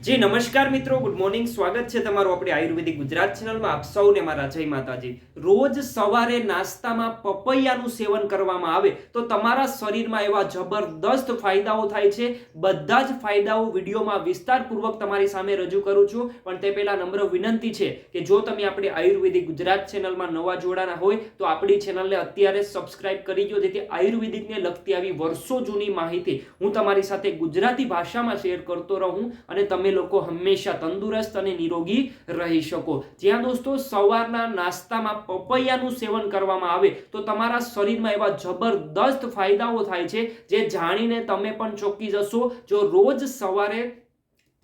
જી, નમસ્કાર મિત્રો. Good morning સ્વાગત છે તમારું આપણી આયુર્વેદિક ગુજરાત ચેનલમાં આપ સૌને મારા જય માતાજી. રોજ સવારે નાસ્તામાં પપૈયાનું સેવન કરવામાં આવે તો તમારા શરીરમાં એવા જબરદસ્ત ફાયદાઓ થાય છે. બધા જ ફાયદાઓ વિડીયોમાં વિસ્તારપૂર્વક તમારી સામે રજૂ કરું છું. પણ તે પહેલા નમ્ર વિનંતી છે કે જો તમે આપણી આયુર્વેદિક ગુજરાત ચેનલમાં નવા જોડાના હોય તો આપણી ચેનલને અત્યારે સબસ્ક્રાઇબ કરી દો જેથી આયુર્વેદિકને લગતી આવી વર્ષો જૂની માહિતી હું તમારી સાથે ગુજરાતી ભાષામાં શેર કરતો રહું અને તમે લોકો હંમેશા તંદુરસ્ત અને નિરોગી રહી શકો. જ્યાં દોસ્તો સવારના નાસ્તામાં પપૈયાનું સેવન કરવામાં આવે, તો તમારા શરીરમાં એવા જબરદસ્ત ફાયદાઓ થાય છે, જે જાણીને તમે પણ ચોંકી જશો. જો રોજ સવારે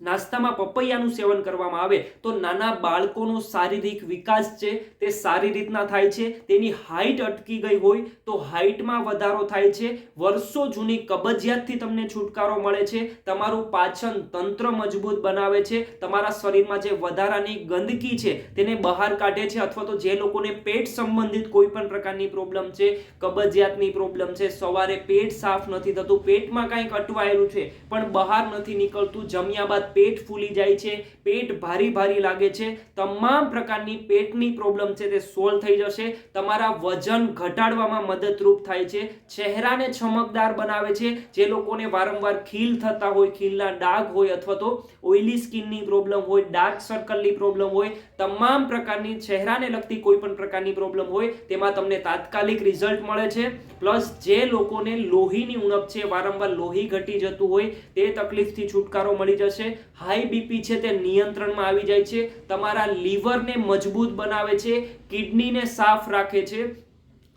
નાસ્તામાં પપૈયાનું સેવન કરવામાં આવે તો નાના બાળકોનો શારીરિક વિકાસ છે, તે સારી રીતના થાય છે, તેની હાઇટ અટકી ગઈ હોય તો હાઇટમાં વધારો થાય છે, વર્ષો જૂની કબજિયાતથી તમને છુટકારો મળે છે, તમારું પાચન તંત્ર મજબૂત બનાવે છે, તમારા શરીરમાં જે વધારાની ગંદકી છે તેને બહાર કાઢે છે અથવા તો જે લોકોને પેટ સંબંધિત કોઈ પણ પ્રકારની પ્રોબ્લેમ છે, કબજિયાતની પ્રોબ્લેમ છે, સવારે પેટ સાફ નથી થતું, પેટમાં કાંઈક અટવાયેલું છે, પણ બહાર નથી નીકળતું, જમ્યા બાદ પેટ ફૂલી જાય છે, પેટ ભારી ભારી લાગે છે, તમામ પ્રકારની પેટની પ્રોબ્લેમ છે તે સોલ્વ થઈ જશે, તમારા વજન ઘટાડવામાં મદદરૂપ થાય છે, ચહેરાને ચમકદાર બનાવે છે, જે લોકોને વારંવાર ખીલ થતા હોય, ખીલના ડાઘ હોય અથવા તો ઓઇલી સ્કિનની પ્રોબ્લેમ હોય ડાર્ક સર્કલની પ્રોબ્લેમ હોય, તમામ પ્રકારની ચહેરાને લગતી કોઈ પણ પ્રકારની પ્રોબ્લેમ હોય, તેમાં તમને તાત્કાલિક રિઝલ્ટ મળે છે પ્લસ જે લોકોને લોહીની ઉણપ છે, વારંવાર લોહી ઘટી જતું હોય, તે તકલીફથી છુટકારો મળી જશે હાઈ બીપી છે તે નિયંત્રણમાં આવી જાય છે. તમારા લીવરને મજબૂત બનાવે છે, કિડનીને સાફ રાખે છે.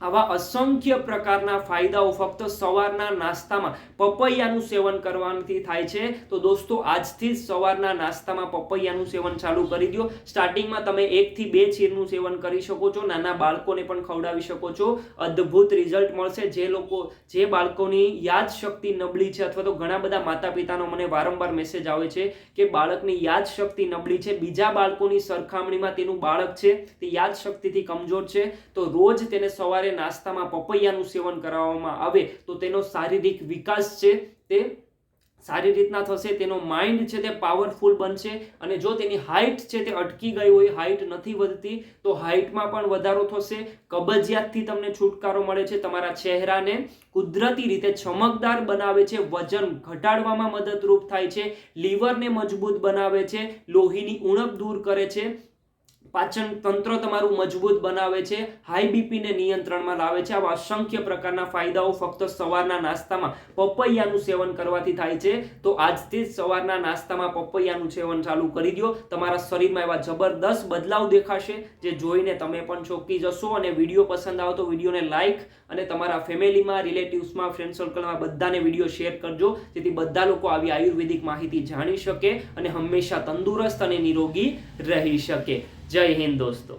આવા અસંખ્ય પ્રકારના ફાયદાઓ ફક્ત સવારના નાસ્તામાં પપૈયાનું સેવન કરવાથી થાય છે. તો દોસ્તો, આજથી જ સવારના નાસ્તામાં પપૈયાનું સેવન ચાલુ કરી દો સ્ટાર્ટિંગમાં તમે એકથી બે ચીરનું સેવન કરી શકો છો. નાના બાળકોને પણ ખવડાવી શકો છો. અદ્ભુત રિઝલ્ટ મળશે. જે લોકો, જે બાળકોની યાદશક્તિ નબળી છે અથવા તો ઘણા બધા માતા પિતાનો મને વારંવાર મેસેજ આવે છે કે બાળકની યાદશક્તિ નબળી છે. બીજા બાળકોની સરખામણીમાં તેનું બાળક છે. તે યાદશક્તિથી કમજોર છે. તો રોજ તેને સવારે નાસ્તામાં પપૈયાનું સેવન કરાવવામાં આવે, તો તેનો શારીરિક વિકાસ છે, તે સારી રીતના થશે, તેનો માઇન્ડ છે તે પાવરફુલ બનશે, અને જો તેની હાઇટ છે તે અટકી ગઈ હોય હાઇટ નથી વધતી, તો હાઇટમાં પણ વધારો થશે. કબજિયાતથી તમને છુટકારો મળે છે, તમારા ચહેરાને કુદરતી રીતે ચમકદાર બનાવે છે, વજન ઘટાડવામાં મદદરૂપ થાય છે, લીવરને મજબૂત બનાવે છે, લોહીની ઉણપ દૂર કરે છે પાચન તંત્ર તમારું મજબૂત બનાવે છે હાઈ બીપીને નિયંત્રણમાં લાવે છે. આવા અસંખ્ય પ્રકારના ફાયદાઓ ફક્ત સવારના નાસ્તામાં, પપૈયાનું સેવન કરવાથી થાય છે. તો આજથી જ સવારના નાસ્તામાં પપૈયાનું સેવન ચાલુ કરી દો તમારા શરીરમાં એવા જબરદસ્ત બદલાવ દેખાશે, જે જોઈને તમે પણ ચોંકી જશો અને વીડિયો પસંદ આવે તો વિડીયોને લાઇક અને તમારા ફેમિલીમાં, રિલેટિવ્સમાં ફ્રેન્ડ સર્કલમાં બધાને વીડિયો શેર કરજો, જેથી બધા લોકો આવી આયુર્વેદિક માહિતી જાણી શકે અને હંમેશા તંદુરસ્ત અને નિરોગી રહી શકે. જય હિન્દ દોસ્તો